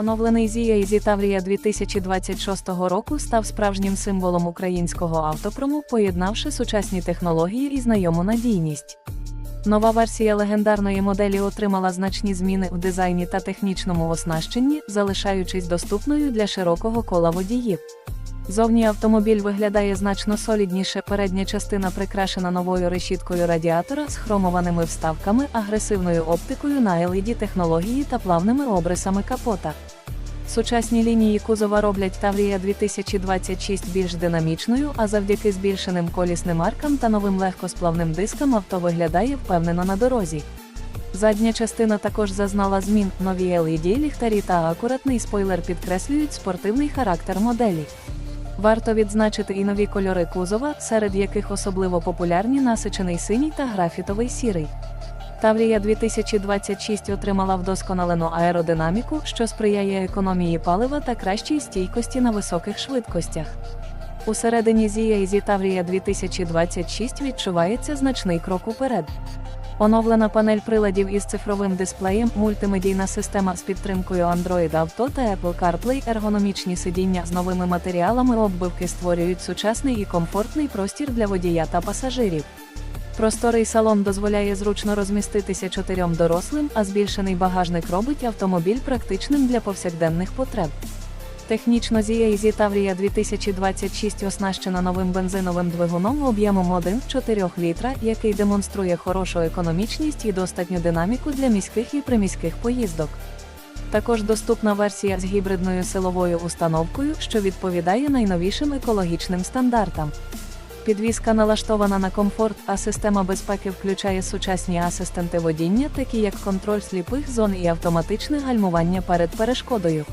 Оновлений Zia Easy Tavria 2026 року став справжнім символом українського автопрому, поєднавши сучасні технології і знайому надійність. Нова версія легендарної моделі отримала значні зміни в дизайні та технічному оснащенні, залишаючись доступною для широкого кола водіїв. Зовні автомобіль виглядає значно солідніше. Передня частина прикрашена новою решіткою радіатора з хромованими вставками, агресивною оптикою на LED технології та плавними обрисами капота. Сучасні лінії кузова роблять Таврія 2026 більш динамічною, а завдяки збільшеним колісним аркам та новим легкосплавним дискам авто виглядає впевнено на дорозі. Задня частина також зазнала змін, нові LED ліхтарі та акуратний спойлер підкреслюють спортивний характер моделі. Варто відзначити і нові кольори кузова, серед яких особливо популярні насичений синій та графітовий сірий. Таврія 2026 отримала вдосконалену аеродинаміку, що сприяє економії палива та кращій стійкості на високих швидкостях. Усередині Zia зі Таврія 2026 відчувається значний крок уперед. Оновлена панель приладів із цифровим дисплеєм, мультимедійна система з підтримкою Android Auto та Apple CarPlay, ергономічні сидіння з новими матеріалами оббивки створюють сучасний і комфортний простір для водія та пасажирів. Просторий салон дозволяє зручно розміститися чотирьом дорослим, а збільшений багажник робить автомобіль практичним для повсякденних потреб. Технічно Zia Easy Tavria 2026 оснащена новим бензиновим двигуном об'ємом 1,4 літра, який демонструє хорошу економічність і достатню динаміку для міських і приміських поїздок. Також доступна версія з гібридною силовою установкою, що відповідає найновішим екологічним стандартам. Підвізка налаштована на комфорт, а система безпеки включає сучасні асистенти водіння, такі як контроль сліпих зон і автоматичне гальмування перед перешкодою.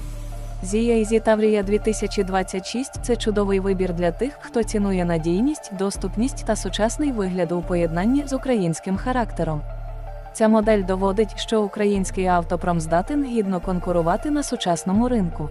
Zia Ізі Таврія 2026 – це чудовий вибір для тих, хто цінує надійність, доступність та сучасний вигляд у поєднанні з українським характером. Ця модель доводить, що український автопром здатен гідно конкурувати на сучасному ринку.